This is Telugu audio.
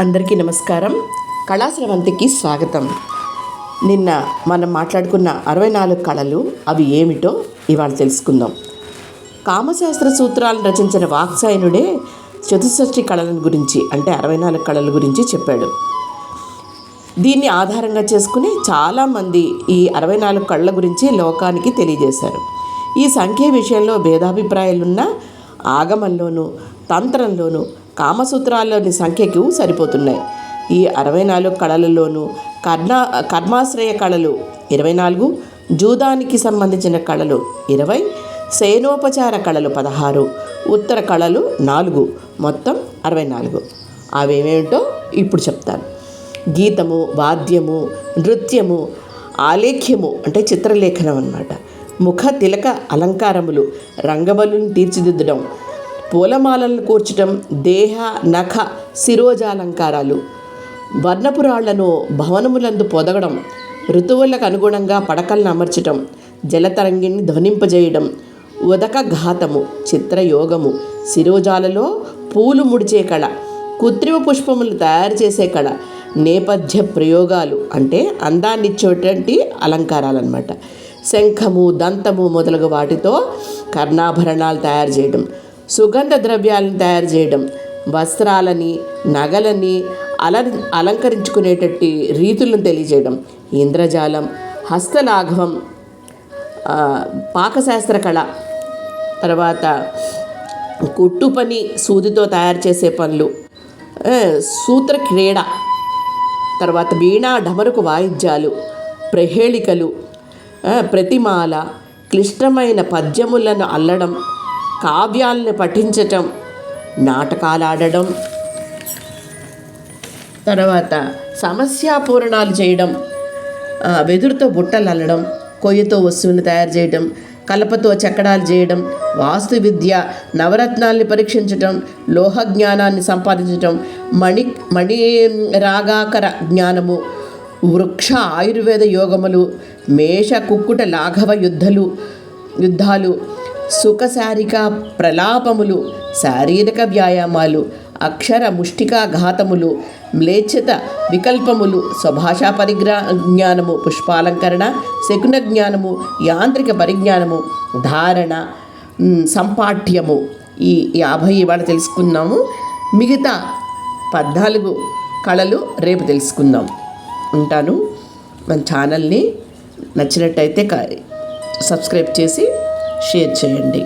అందరికీ నమస్కారం. కళాశ్రవంతికి స్వాగతం. నిన్న మనం మాట్లాడుకున్న అరవై నాలుగు కళలు అవి ఏమిటో ఇవాళ తెలుసుకుందాం. కామశాస్త్ర సూత్రాలను రచించిన వాక్సాయనుడే చతుషష్ఠి కళలను గురించి అంటే అరవై నాలుగు కళల గురించి చెప్పాడు. దీన్ని ఆధారంగా చేసుకుని చాలామంది ఈ అరవై నాలుగు కళ్ళ గురించి లోకానికి తెలియజేశారు. ఈ సంఖ్య విషయంలో భేదాభిప్రాయాలున్న ఆగమంలోనూ తంత్రంలోనూ కామసూత్రాల్లోని సంఖ్యకు సరిపోతున్నాయి. ఈ అరవై నాలుగు కళలలోనూ కర్ణ కర్మాశ్రయ కళలు ఇరవై నాలుగు జూదానికి సంబంధించిన కళలు ఇరవై సేనోపచార కళలు పదహారు ఉత్తర కళలు నాలుగు మొత్తం అరవై నాలుగు అవేమేమిటో ఇప్పుడు చెప్తాను. గీతము వాద్యము నృత్యము ఆలేఖ్యము అంటే చిత్రలేఖనం అన్నమాట. ముఖ తిలక అలంకారములు రంగబలుని తీర్చిదిద్దడం పూలమాలలను కూర్చటం దేహ నఖ శిరోజాలంకారాలు. వర్ణపురాళ్ళను భవనములందు పొదగడం ఋతువులకు అనుగుణంగా పడకలను అమర్చటం జలతరంగిని ధ్వనింపజేయడం ఉదక ఘాతము చిత్రయోగము శిరోజాలలో పూలు ముడిచే కళ కృత్రిమ పుష్పములు తయారు చేసే కళ నేపథ్య ప్రయోగాలు అంటే అందాన్నిచ్చేటువంటి అలంకారాలన్నమాట. శంఖము దంతము మొదలగు వాటితో కర్ణాభరణాలు తయారు చేయడం సుగంధ ద్రవ్యాలను తయారు చేయడం వస్త్రాలని నగలని అల అలంకరించుకునేటట్టి రీతులను తెలియజేయడం. ఇంద్రజాలం హస్తలాఘవం పాకశాస్త్ర కళ తర్వాత కుట్టు పని సూదితో తయారు చేసే పనులు సూత్ర క్రీడ తర్వాత వీణా ఢమరుకు వాయిద్యాలు ప్రహేళికలు ప్రతిమాల క్లిష్టమైన పద్యములను అల్లడం కావ్యాలను పఠించటం నాటకాలాడడం తర్వాత సమస్యాపూరణాలు చేయడం వెదురుతో బుట్టలు అల్లడం కొయ్యతో వస్తువులు తయారు చేయడం కలపతో చెక్కడాలు చేయడం వాస్తు విద్య నవరత్నాల్ని పరీక్షించటం లోహ జ్ఞానాన్ని సంపాదించటం మణి మణి రాగాకర జ్ఞానము వృక్ష ఆయుర్వేద యోగములు మేష కుక్కుట లాఘవ యుద్ధలు యుద్ధాలు సుఖశారిక ప్రలాపములు శారీరక వ్యాయామాలు అక్షర ముష్టికా ఘాతములు మ్లేచ్ఛత వికల్పములు స్వభాషా పరిజ్ఞా జ్ఞానము పుష్పాలంకరణ శకున జ్ఞానము యాంత్రిక పరిజ్ఞానము ధారణ సంపాఠ్యము. ఈ యాభై ఇవాళ తెలుసుకున్నాము. మిగతా పద్నాలుగు కళలు రేపు తెలుసుకుందాం. ఉంటాను. మన ఛానల్ని నచ్చినట్టయితే క- సబ్స్క్రైబ్ చేసి షేర్ చేయండి.